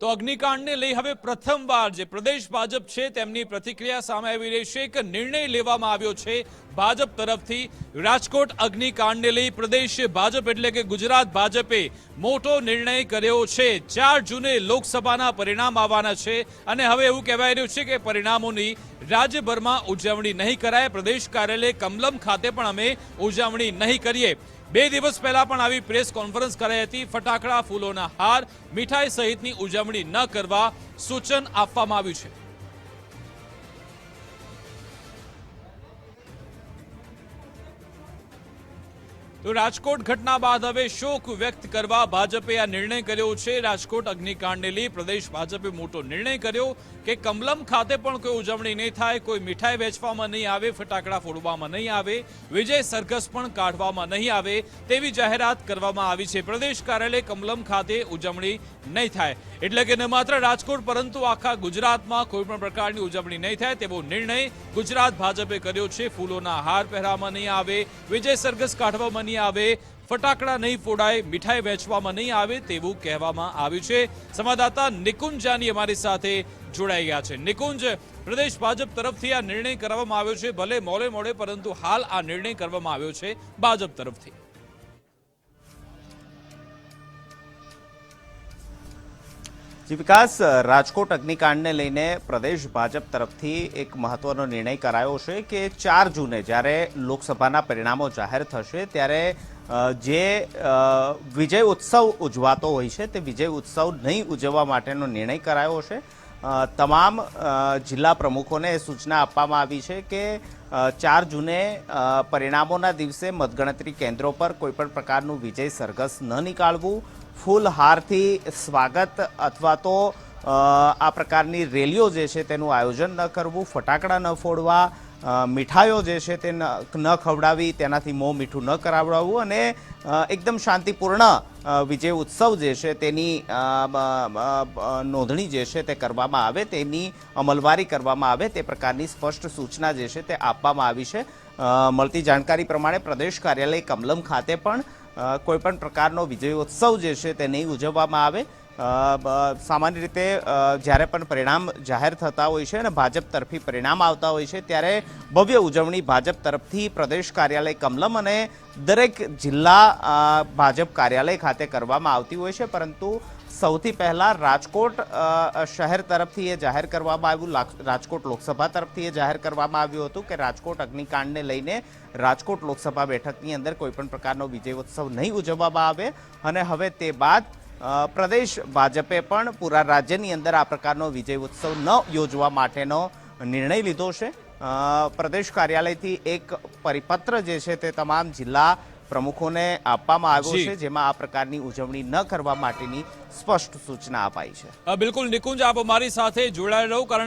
તો અગ્નિકાંડને લઈ હવે પ્રથમવાર જે પ્રદેશ ભાજપ છે, તેમની પ્રતિક્રિયા સામે આવી રહી છે એક નિર્ણય લેવામાં આવ્યો છે ભાજપ તરફથી રાજકોટ અગ્નિકાંડને લઈ પ્રદેશ ભાજપ એટલે કે ગુજરાત ભાજપે મોટો નિર્ણય કર્યો છે. ચાર જૂને લોકસભાના પરિણામ આવવાના છે અને હવે એવું કહેવાય રહ્યું છે કે પરિણામોની રાજ્યભરમાં ઉજવણી નહીં કરાય. પ્રદેશ કાર્યાલય કમલમ ખાતે પણ અમે ઉજવણી નહીં કરીએ. બે દિવસ પહેલા પણ આવી પ્રેસ કોન્ફરન્સ કરાઈ હતી. ફટાકડા ફૂલોના હાર, મીઠાઈ સહિતની ઉજવણી ન કરવા સૂચન આપવામાં આવ્યું છે. તો રાજકોટ ઘટના બાદ હવે શોક વ્યક્ત કરવા ભાજપે આ નિર્ણય કર્યો છે. રાજકોટ અગ્નિકાંડને લઈ પ્રદેશ ભાજપે મોટો નિર્ણય કર્યો કે કમલમ ખાતે પણ કોઈ ઉજવણી નહીં થાય, કોઈ મીઠાઈ વેચવામાં નહીં આવે, ફટાકડા ફોડવામાં નહીં આવે, વિજય સરઘસ પણ કાઢવામાં નહીં આવે તેવી જાહેરાત કરવામાં આવી છે. પ્રદેશ કાર્યાલય કમલમ ખાતે ઉજવણી નહીં થાય. એટલે કે ન માત્ર રાજકોટ, પરંતુ આખા ગુજરાતમાં કોઈ પણ પ્રકારની ઉજવણી નહીં થાય તેવો નિર્ણય ગુજરાત ભાજપે કર્યો છે. ફૂલોના હાર પહેરવામાં નહીં આવે, વિજય સરઘસ કાઢવામાં નહીં આવે, ફટાકડા નહીં ફોડાય, મીઠાઈ વેચવામાં નહીં આવે તેવું કહેવામાં આવ્યું છે. સંવાદદાતા નિકુંજ જાની અમારી સાથે જોડાઈ ગયા છે. નિકુંજ, પ્રદેશ ભાજપ તરફથી આ નિર્ણય કરવામાં આવ્યો છે. ભલે મોડે મોડે, પરંતુ હાલ આ નિર્ણય કરવામાં આવ્યો છે ભાજપ તરફથી. જી વિકાસ રાજકોટ અગ્નિકાંડને લઈને પ્રદેશ ભાજપ તરફથી એક મહત્વનો નિર્ણય કરાયો છે કે ચાર જૂને જ્યારે લોકસભાના પરિણામો જાહેર થશે ત્યારે જે વિજય ઉત્સવ ઉજવાતો હોય છે તે વિજય ઉત્સવ નહીં ઉજવવા માટેનો નિર્ણય કરાયો છે. તમામ જિલ્લા પ્રમુખોને સૂચના આપવામાં આવી છે કે ચાર જૂને પરિણામોના દિવસે મતગણતરી કેન્દ્રો પર કોઈપણ પ્રકારનું વિજય સરઘસ ન નીકાળવું. ફૂલહારથી સ્વાગત અથવા તો આ પ્રકારની રેલીઓ જે છે તેનું આયોજન ન કરવું, ફટાકડા ન ફોડવા મીઠાઈઓ જે છે તે ન ખવડાવી, તેનાથી મોં મીઠું ન કરાવડાવવું અને એકદમ શાંતિપૂર્ણ વિજય ઉત્સવ જે છે તેની નોંધણી જે છે તે કરવામાં આવે, તેની અમલવારી કરવામાં આવે, તે પ્રકારની સ્પષ્ટ સૂચના જે છે તે આપવામાં આવી છે. મળતી જાણકારી પ્રમાણે પ્રદેશ કાર્યાલય કમલમ ખાતે પણ અ, પ્રકારનો વિજય વિજયોત્સવ જે છે તે નહીં ઉજવવામાં આવે. સામાન્ય રીતે જ્યારે પણ પરિણામ જાહેર થતા હોય છે અને ભાજપ તરફી પરિણામ આવતા હોય છે, ત્યારે ભવ્ય ઉજવણી ભાજપ તરફથી પ્રદેશ કાર્યાલય કમલમ અને દરેક જિલ્લા ભાજપ કાર્યાલય ખાતે કરવામાં આવતી હોય છે. પરંતુ સૌથી પહેલાં રાજકોટ શહેર તરફથી એ જાહેર કરવામાં આવ્યું. રાજકોટ લોકસભા તરફથી એ જાહેર કરવામાં આવ્યું હતું કે રાજકોટ અગ્નિકાંડને લઈને રાજકોટ લોકસભા બેઠકની અંદર કોઈપણ પ્રકારનો વિજયોત્સવ નહીં ઉજવવામાં આવે. અને હવે તે બાદ પ્રદેશ ભાજપે પણ પૂરા રાજ્યની અંદર આ પ્રકારનો વિજય ઉત્સવ ન યોજવા માટેનો નિર્ણય લીધો છે. પ્રદેશ કાર્યાલયથી એક પરિપત્ર જે છે તે તમામ જિલ્લા પ્રમુખોને આપવામાં આવ્યો છે જેમાં આ પ્રકારની ઉજવણી ન કરવા માટેની સ્પષ્ટ સૂચના અપાઈ છે. બિલકુલ નિકુંજ આપ અમારી સાથે જોડાયેલા રહો કારણ